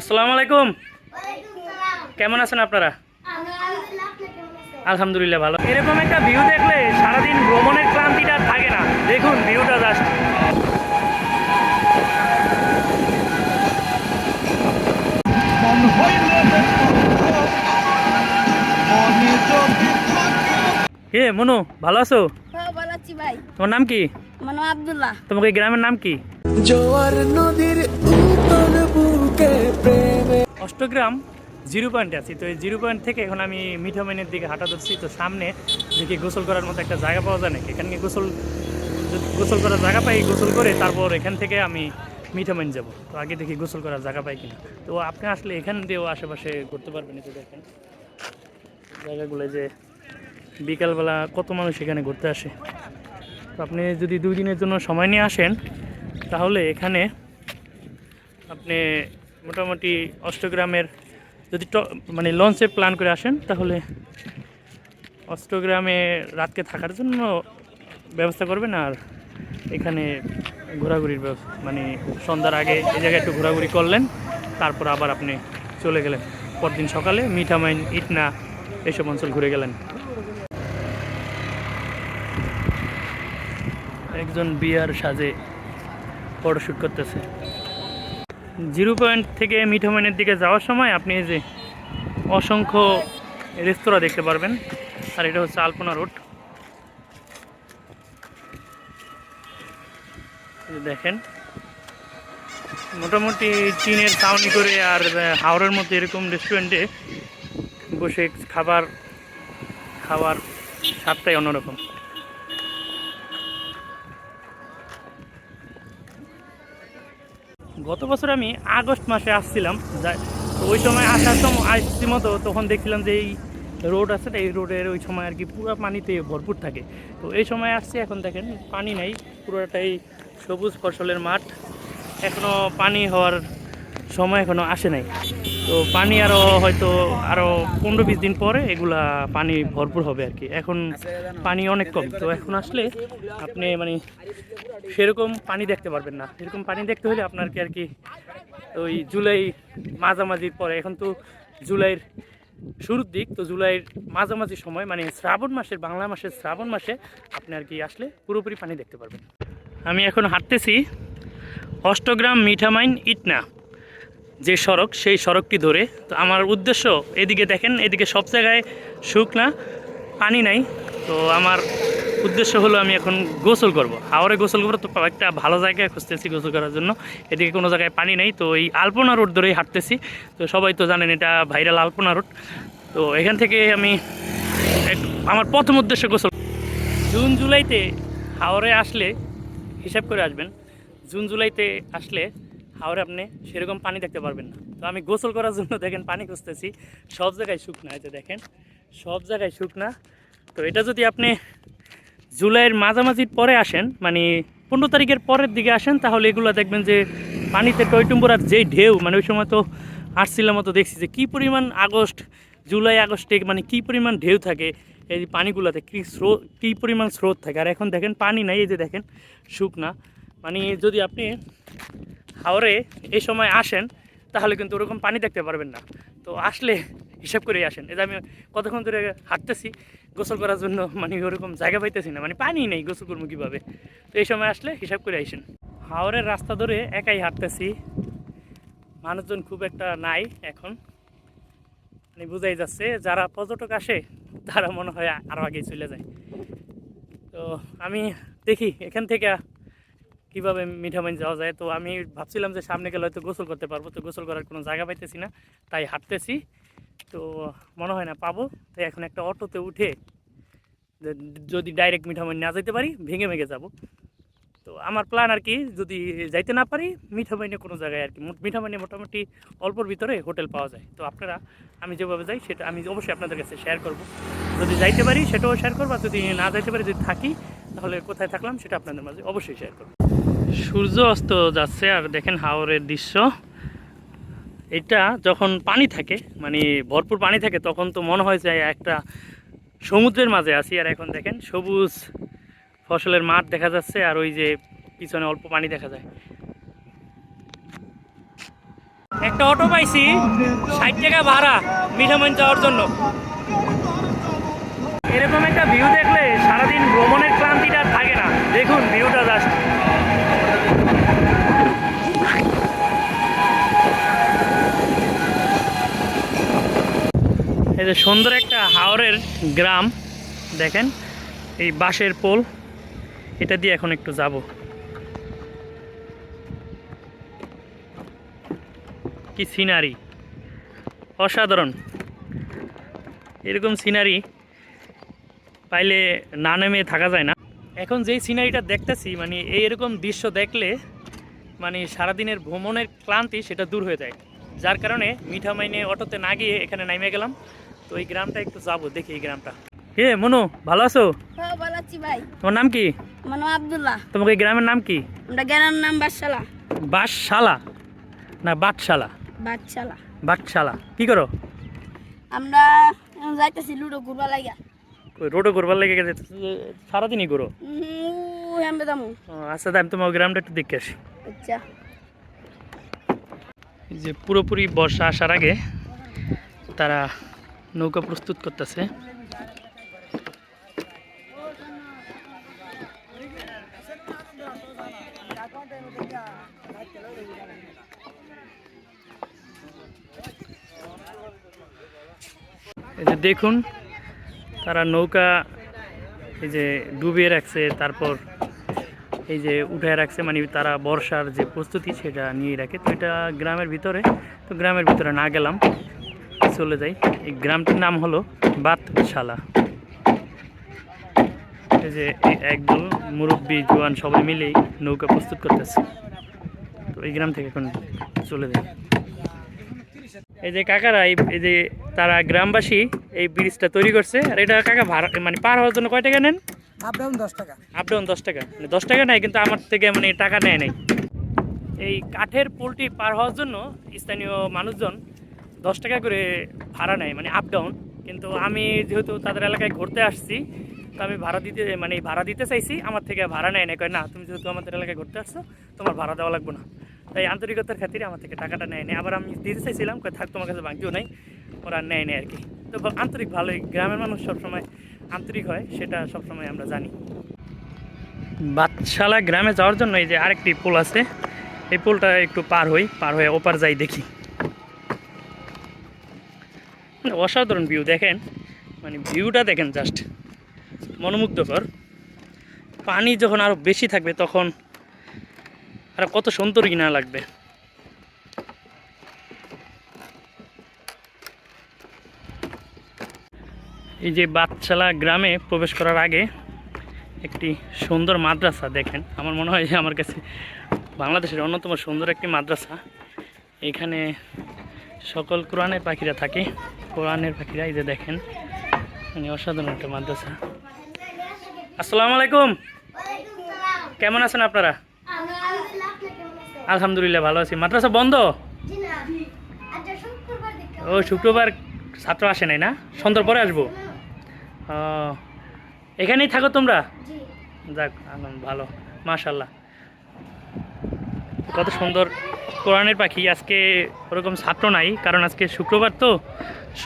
আসসালামু আলাইকুম। কেমন আছেন আপনারা? আলহামদুলিল্লাহ ভালো। এরকম একটা ভিউ দেখলে সারাদিন ভ্রমণের ক্লান্তিটা আর থাকে না। দেখুন ভিউটা জাস্ট কে মনু ভালো আছো? হ্যাঁ ভালো আছি ভাই। তোমার নাম কি? নাম আব্দুল্লাহ। তোমাকে গ্রামের নাম কি? জোয়ার নদীর অষ্টগ্রাম জিরো পয়েন্টে আছি। তো এই জিরো পয়েন্ট থেকে এখন আমি মিঠামাইনের দিকে হাঁটা ধরছি। তো সামনে দেখি গোসল করার মতো একটা জায়গা পাওয়া যায় নাকি? এখানে গোসল যদি গোসল করার জায়গা পাই, গোসল করে তারপর এখান থেকে আমি মিঠামাইন যাব। তো আগে দেখি গোসল করার জায়গা পাই কিনা। তো আপনি আসলে এখান দিয়েও আশেপাশে করতে পারবেন এই দেখেন। জায়গাগুলো যে বিকালবেলা কত মানুষ এখানে ঘুরতে আসে। তো আপনি যদি দুই দিনের জন্য সময় নিয়ে আসেন, তাহলে এখানে আপনি মোটামুটি অষ্টগ্রামের যদি মানে লঞ্চে প্ল্যান করে আসেন, তাহলে অষ্টগ্রামে রাতকে থাকার জন্য ব্যবস্থা করবেন আর এখানে ঘোরাঘুরির ব্যবস্থা মানে সন্ধ্যার আগে এই জায়গায় একটু ঘোরাঘুরি করলেন, তারপর আবার আপনি চলে গেলেন। পরদিন সকালে মিঠামাইন, ইটনা এইসব অঞ্চল ঘুরে গেলেন। একজন বিয়ার সাজে ফটোশ্যুট করতেছে। জিরো পয়েন্ট থেকে মিঠামাইনের দিকে যাওয়ার সময় আপনি এই যে অসংখ্য রেস্তোরাঁ দেখতে পারবেন, আর এটা হচ্ছে আলপনা রোড। দেখেন, মোটামুটি টিনের ছাউনি করে আর হাওড়ের মধ্যে এরকম রেস্টুরেন্টে বসে খাবার, খাওয়ার স্বাদটাই অন্যরকম। গত বছর আমি আগস্ট মাসে আসছিলাম তো ওই সময় আসার সময় আসছি মতো তখন দেখছিলাম যে এই রোড আছে এই রোডের ওই সময় আর কি পুরো পানিতে ভরপুর থাকে। তো এই সময় আসছি, এখন দেখেন পানি নাই, পুরোটাই সবুজ ফসলের মাঠ। এখনও পানি হওয়ার সময় এখনও আসে নাই। তো পানি আরও হয়তো আরও পনেরো বিশ দিন পরে এগুলা পানি ভরপুর হবে আর কি। এখন পানি অনেক কম। তো এখন আসলে আপনি মানে সেরকম পানি দেখতে পারবেন না। এরকম পানি দেখতে হলে আপনার কি আর কি ওই জুলাই মাঝামাঝির পরে, এখন তো জুলাইয়ের শুরুর দিক, তো জুলাইয়ের মাঝামাঝি সময় মানে শ্রাবণ মাসের, বাংলা মাসের শ্রাবণ মাসে আপনি আর কি আসলে পুরোপুরি পানি দেখতে পারবেন। আমি এখন হাঁটতেছি অষ্টগ্রাম মিঠামাইন ইটনা। যে সড়ক, সেই সড়কটি ধরে। তো আমার উদ্দেশ্য, এদিকে দেখেন, এদিকে সব জায়গায় শুকনা, পানি নাই। তো আমার উদ্দেশ্য হলো আমি এখন গোসল করব। হাওড়ে গোসল করব তো একটা ভালো জায়গায় খুঁজতেছি গোসল করার জন্য। এদিকে কোনো জায়গায় পানি নেই, তো এই আলপনা রোড ধরেই হাঁটতেছি। তো সবাই তো জানেন এটা ভাইরাল আলপনা রোড। তো এখান থেকে আমি আমার প্রথম উদ্দেশ্য গোসল জুন জুলাইতে হাওড়ে আসলে হিসাব করে আসবেন। জুন জুলাইতে আসলে হাওড়ে আপনি সেরকম পানি দেখতে পারবেন না। তো আমি গোসল করার জন্য দেখেন পানি খুঁজতেছি, সব জায়গায় শুকনা যে দেখেন, সব জায়গায় শুকনা। তো এটা যদি আপনি জুলাইয়ের মাঝামাঝির পরে আসেন মানে পনেরো তারিখের পরের দিকে আসেন, তাহলে এগুলো দেখবেন যে পানিতে টইটুম্বুরার যে ঢেউ মানে ওই সময় তো আসছিলাম মতো দেখছি যে কী পরিমাণ আগস্ট, জুলাই আগস্টে মানে কী পরিমাণ ঢেউ থাকে এই পানিগুলোতে, কী স্রোত, কী পরিমাণ স্রোত থাকে। আর এখন দেখেন পানি নাই, এই যে দেখেন, শুকনা। মানে যদি আপনি হাওড়ে এই সময় আসেন, তাহলে কিন্তু ওরকম পানি দেখতে পারবেন না। তো আসলে হিসাব করেই আসেন। যে আমি কতক্ষণ ধরে হাঁটতেছি, গোসল করার জন্য মানে ওরকম জায়গা পাইতেছি না মানে পানি নেই গোসল করব কীভাবে? তো এই সময় আসলে হিসাব করে আসেন। হাওড়ের রাস্তা ধরে একাই হাঁটতেছি। মানুষজন খুব একটা নাই এখন। মানে বোঝাই যাচ্ছে, যারা পর্যটক আসে, তারা মনে হয় আরও আগে চলে যায়। তো আমি দেখি, এখান থেকে কীভাবে মিঠামাইন যাওয়া যায়? তো আমি ভাবছিলাম যে সামনে গেলে হয়তো গোসল করতে পারব। তো গোসল করার কোনো জায়গা পাইতেছি না, তাই হাঁটতেছি। তো মনে হয় না, পাবো। তাই এখন একটা অটোতে উঠে যদি ডাইরেক্ট মিঠামাইন না যেতে পারি, ভেঙে ভেঙে যাব। তো আমার প্ল্যান আর কি, যদি যাইতে না পারি মিঠামাইনে কোনো জায়গায় আর কি মিঠামাইনে মোটামুটি অল্পর ভিতরে হোটেল পাওয়া যায়। তো আপনারা, আমি যেভাবে যাই, সেটা আমি অবশ্যই আপনাদের কাছে শেয়ার করব। যদি যাইতে পারি, সেটাও শেয়ার করব, আর যদি না যাইতে পারি, যদি থাকি, তাহলে কোথায় থাকলাম, সেটা আপনাদের মাঝে অবশ্যই শেয়ার করব। সূর্য অস্ত যাচ্ছে আর দেখেন হাওরের দৃশ্য। এটা যখন পানি থাকে মানে ভরপুর পানি থাকে, তখন তো মনে হয় যে একটা সমুদ্রের মাঝে আছি। আর এখন দেখেন সবুজ ফসলের মাঠ দেখা যাচ্ছে আর ওই যে পিছনে অল্প পানি দেখা যায়। একটা অটো পাইছি, ষাট টাকা ভাড়া মিঠামইন যাওয়ার জন্য। এরকম একটা ভিউ দেখলে সারাদিন ভ্রমণের ক্লান্তিটা থাকে না। দেখুন ভিউটা জাস্ট এই যে সুন্দর একটা হাওরের গ্রাম, দেখেন, এই বাঁশের পোল, এটা দিয়ে এখন একটু যাব। কি সিনারি, অসাধারণ। এরকম সিনারি পাইলে না নেমে থাকা যায় না। এখন যেই সিনারিটা দেখতেছি মানে এই এরকম দৃশ্য দেখলে মানে সারাদিনের ভ্রমণের ক্লান্তি সেটা দূর হয়ে যায়। যার কারণে মিঠা মাইনে অটোতে না গিয়ে এখানে নামে গেলাম। তো এই গ্রামটা একটু যাব দেখি এই গ্রামটা। কে মনু ভালো আছো? হ্যাঁ ভালো আছি ভাই। তোমার নাম কি? আমার নাম আব্দুল্লাহ। তোমাকে এই গ্রামের নাম কি? আমরা গ্রামের নাম বাদশালা বাসশালা না বাটশালা। বাদশালা বাটশালা। কি করো? আমরা যাইতেছি লুডো ঘুরবা লাগিয়া রোডে ঘুরবার লেগে গেছে সারাদিনই ঘুরো? দামু আচ্ছা আমি তোমার গ্রামটা একটু দেখে আসি। আচ্ছা। যে পুরোপুরি বর্ষা আসার আগে তারা নৌকা প্রস্তুত করতেছে। এই যে দেখুন, তারা নৌকা এই যে ডুবিয়ে রাখছে, তারপর এই যে উঠে রাখছে মানে তারা বর্ষার যে প্রস্তুতি সেটা নিয়ে রাখে। তো এটা গ্রামের ভিতরে, তো গ্রামের ভিতরে না গেলাম। চলে যাই। এই গ্রামটির নাম হলো বাতশালা। এই যে একদল মুরব্বী জোয়ান সবাই মিলেই নৌকা প্রস্তুত করতেছে। তো এই গ্রাম থেকে এখন চলে যাই। এই যে কাকারা এই যে তারা গ্রামবাসী এই ব্রিজটা তৈরি করছে। আর এটা কাকা ভাড়া মানে পার হওয়ার জন্য কয় টাকা নেন? আপ ডাউন দশ টাকা। আপ ডাউন দশ টাকা। মানে দশ টাকা নেয় কিন্তু আমার থেকে মানে টাকা নেয় নাই। এই কাঠের পোলটি পার হওয়ার জন্য স্থানীয় মানুষজন দশ টাকা করে ভাড়া নেয় মানে আপ ডাউন কিন্তু আমি যেহেতু তাদের এলাকায় ঘুরতে আসছি, তো আমি ভাড়া দিতে মানে ভাড়া দিতে চাইছি, আমার থেকে ভাড়া নেয় না কয়, না, তুমি যেহেতু আমাদের এলাকায় ঘুরতে আসছো, তোমার ভাড়া দেওয়া লাগবে না। তাই আন্তরিকতার খাতিরে আমার থেকে টাকাটা নেয় নেই। আবার আমি দিতে চাইছিলাম, কয়, থাক, তোমার কাছে ভাঙতেও নাই। ওরা নেয় নেই আর কি। তো আন্তরিক ভালোই গ্রামের মানুষ সবসময় আন্তরিক হয়, সেটা সবসময় আমরা জানি। বাদশালা গ্রামে যাওয়ার জন্য এই যে আরেকটি পুল আছে, এই পুলটা একটু পার হই, পার হয়ে ওপার যাই দেখি। মানে অসাধারণ ভিউ দেখেন। মানে ভিউটা দেখেন জাস্ট মনোমুগ্ধকর। পানি যখন আরও বেশি থাকবে তখন আর কত সুন্দর কিনা লাগবে। এই যে বাদশালা গ্রামে প্রবেশ করার আগে একটি সুন্দর মাদ্রাসা দেখেন। আমার মনে হয় যে আমার কাছে বাংলাদেশের অন্যতম সুন্দর একটি মাদ্রাসা। এখানে সকল কোরআনের পাখিরা থাকে। কোরআনের পাখিরা এই যে দেখেন অসাধারণ একটা মাদ্রাসা। আসসালামু আলাইকুম। কেমন আছেন আপনারা? আলহামদুলিল্লাহ, ভালো আছি। মাদ্রাসা বন্ধ? ও, শুক্রবার ছাত্র আসে নাই না? সন্ধ্যার পরে আসব? এখানেই থাকো তোমরা? যাক ভালো মাশাল্লাহ কত সুন্দর কোরআনের পাখি আজকে ওরকম ছাত্র নাই, কারণ আজকে শুক্রবার তো,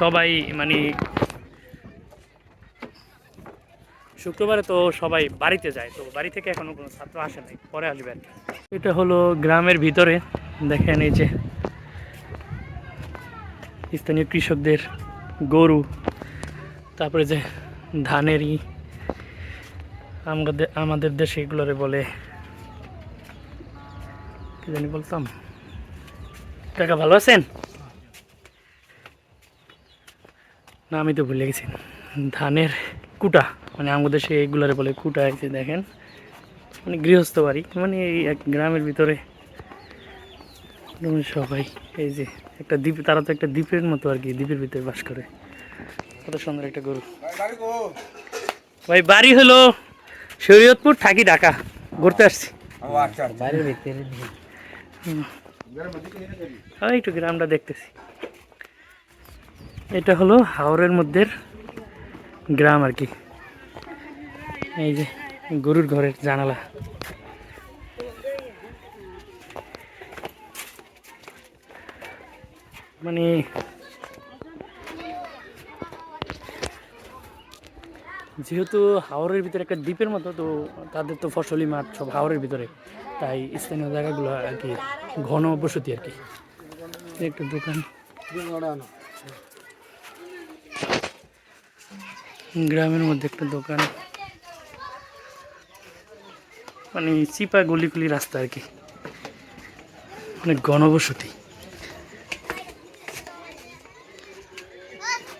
সবাই মানে শুক্রবারে তো সবাই বাড়িতে যায়, তো বাড়ি থেকে এখনও কোনো ছাত্র আসে নাই, পরে আসবে আর। এটা হলো গ্রামের ভিতরে, দেখেন এই যে স্থানীয় কৃষকদের গরু, তারপরে যে ধানেরই, আমাদের আমাদের দেশে এগুলোরে বলে, কি জানি বলতাম টাকা ভালো আছেন? না আমি তো ভুলে গেছি। ধানের কুটা মানে আমাদের দেশে এগুলারে বলে কুটা আছে দেখেন। মানে গৃহস্থ বাড়ি মানে এই এক গ্রামের ভিতরে। সবাই এই যে একটা দ্বীপ তারা তো একটা দ্বীপের মতো আর কি দ্বীপের ভিতরে বাস করে। কত সুন্দর একটা গরু। ভাই বাড়ি হলো শরীয়তপুর থাকি ঢাকা। ঘুরতে আসছি। হুম। হ্যাঁ একটু গ্রামটা দেখতেছি। এটা হলো হাওরের মধ্যে গ্রাম আর কি। এই যে গরুর ঘরের জানালা। মানে যেহেতু হাওরের ভিতরে একটা দ্বীপের মতো, তো তাদের তো ফসলি মাঠ সব হাওরের ভিতরে। তাই স্থানীয় জায়গাগুলো আর কি ঘন বসতি আর কি। একটা দোকান। গ্রামের মধ্যে একটা দোকান। মানে চিপা গলিগুলি রাস্তা আর কি। অনেক ঘনবসতি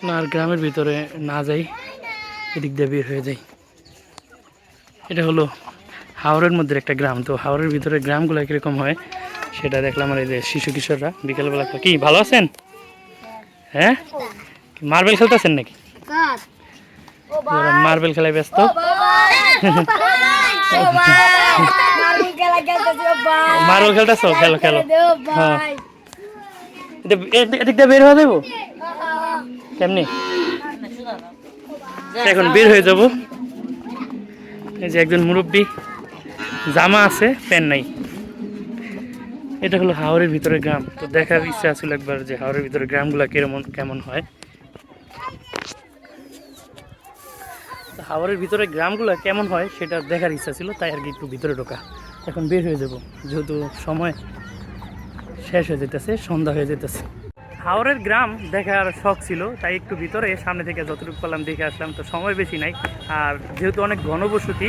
না, আর গ্রামের ভিতরে না যাই, এদিক দিয়ে বের হয়ে যাই। এটা হলো হাওড়ের মধ্যে একটা গ্রাম তো হাওড়ের ভিতরে গ্রামগুলো কীরকম হয় সেটা দেখলাম আর এই যে শিশু কিশোররা। বিকেলবেলা কি ভালো আছেন? হ্যাঁ? মার্বেল খেলতেছেন নাকি? মার্বেল খেলায় ব্যস্ত। মার্বেল খেলতেছো? খেলো খেলো। হ্যাঁ। ভাই এদিক দিয়ে বের হয়ে যাব কেমনি? এখন বের হয়ে যাব। এই যে একজন মুরব্বী জামা আছে, প্যান্ট নাই। এটা হলো হাওড়ের ভিতরে গ্রাম। তো দেখার ইচ্ছা ছিল একবার যে হাওড়ের ভিতরে গ্রামগুলো কেমন কেমন হয়। হাওড়ের ভিতরে গ্রামগুলো কেমন হয় সেটা দেখার ইচ্ছা ছিল, তাই আর কি একটু ভিতরে ঢোকা। এখন বের হয়ে যাব, যেহেতু সময় শেষ হয়ে যেতেছে, সন্ধ্যা হয়ে যেতেছে। হাওড়ের গ্রাম দেখার শখ ছিল, তাই একটু ভিতরে সামনে থেকে যতটুকু পারলাম দেখে আসলাম, তো সময় বেশি নাই। আর যেহেতু অনেক ঘনবসতি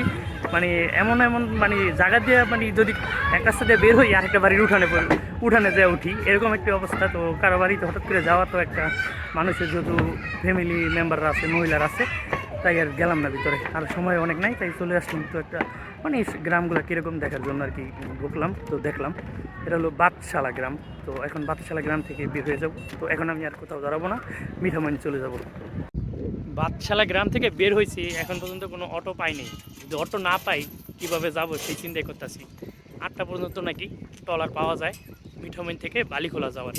মানে এমন এমন মানে জায়গা দিয়ে মানে যদি এক রাস্তা দিয়ে বের হই আর একটা বাড়ির উঠানে উঠানে যেয়ে উঠি, এরকম একটি অবস্থা। তো কারও বাড়িতে হঠাৎ করে যাওয়া তো একটা মানুষের যেহেতু ফ্যামিলি মেম্বাররা আছে, মহিলারা আছে তাই আর গেলাম না ভিতরে। আর সময় অনেক নাই, তাই চলে আসলাম তো একটা মানে গ্রামগুলো কীরকম দেখার জন্য আর কি ঢুকলাম, তো দেখলাম। এটা হলো বাদশালা গ্রাম, তো এখন বাদশালা গ্রাম থেকে বের হয়ে যাব। তো এখন আমি আর কোথাও দাঁড়াবো না মিঠামানি চলে যাব। বাদশালা গ্রাম থেকে বের হয়েছি, এখন পর্যন্ত কোনো অটো পাইনি। যদি অটো না পাই, কীভাবে যাব সেই চিন্তাই করতেছি। আটটা পর্যন্ত নাকি ট্রলার পাওয়া যায় মিঠামাইন থেকে বালিখোলা যাওয়ার।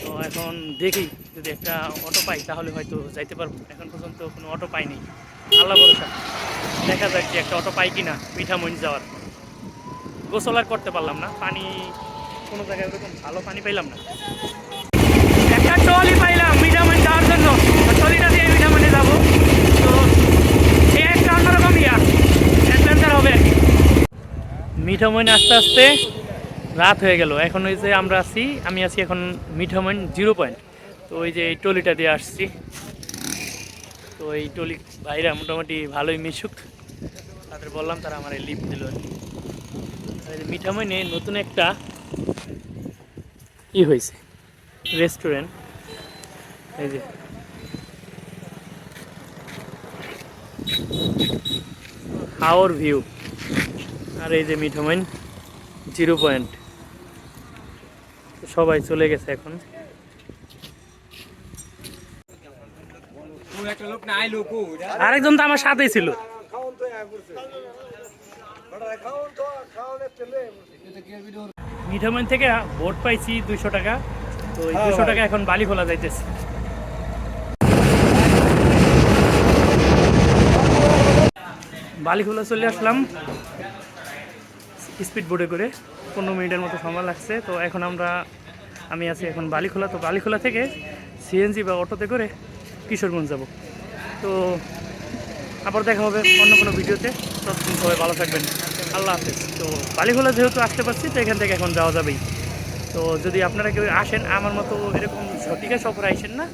তো এখন দেখি যদি একটা অটো পাই, তাহলে হয়তো যাইতে পারব। এখন পর্যন্ত কোনো অটো পাইনি আল্লাহ ভরসা। দেখা যাক যে একটা অটো পাই কিনা মিঠামইন যাওয়ার। গোসল আর করতে পারলাম না। পানি কোনো জায়গায় ওরকম ভালো পানি পাইলাম না। একটা ট্রলি পাইলাম মিঠামইন যাওয়ার জন্য। ট্রলিটা দিয়ে মিঠামইনে যাব। তো একটা অন্যরকম ইয়া অ্যাডভেঞ্চার হবে। কি মিঠামইন আস্তে আস্তে রাত হয়ে গেল। এখন ওই যে আমরা আছি, আমি আছি এখন মিঠামইন জিরো পয়েন্ট তো ওই যে এই ট্রলিটা দিয়ে আসছি। তো এই টলি ভাইরা মোটামুটি ভালোই মিশুক। তাদের বললাম তারা আমার এই লিফট দিল আর কি। মিঠামইনে নতুন একটা ই হয়েছে রেস্টুরেন্ট এই যে। হাওর ভিউ। আর এই যে মিঠামইন জিরো পয়েন্ট। সবাই চলে গেছে এখন। আরেকজন তো আমার সাথেই ছিল। মিঠামইন থেকে ভোট পাইছি দুইশো টাকা। তো এই দুশো টাকা এখন বালি খোলা যাইতেছে। বালিখোলা চলে আসলাম। স্পিড বোর্ডে করে পনেরো মিনিটের মতো সময় লাগছে। তো এখন আমরা, আমি আছি এখন বালিখোলা তো বালিখোলা থেকে সিএনজি বা অটোতে করে কিশোরগঞ্জ যাব। তো আবার দেখা হবে অন্য কোনো ভিডিওতে। সবাই ভালো থাকবেন। আল্লাহ হাফেজ। তো বালিখোলা যেহেতু আসতে পারছি, তো এখান থেকে এখন যাওয়া যাবেই। তো যদি আপনারা কেউ আসেন, আমার মতো এরকম সঠিকা সফরে আইসেন না,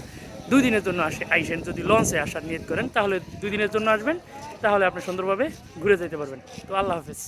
দুই দিনের জন্য আসে আইসেন। যদি লঞ্চে আসার নিয়ত করেন, তাহলে দুই দিনের জন্য আসবেন। তাহলে আপনি সুন্দরভাবে ঘুরে যেতে পারবেন। তো আল্লাহ হাফেজ।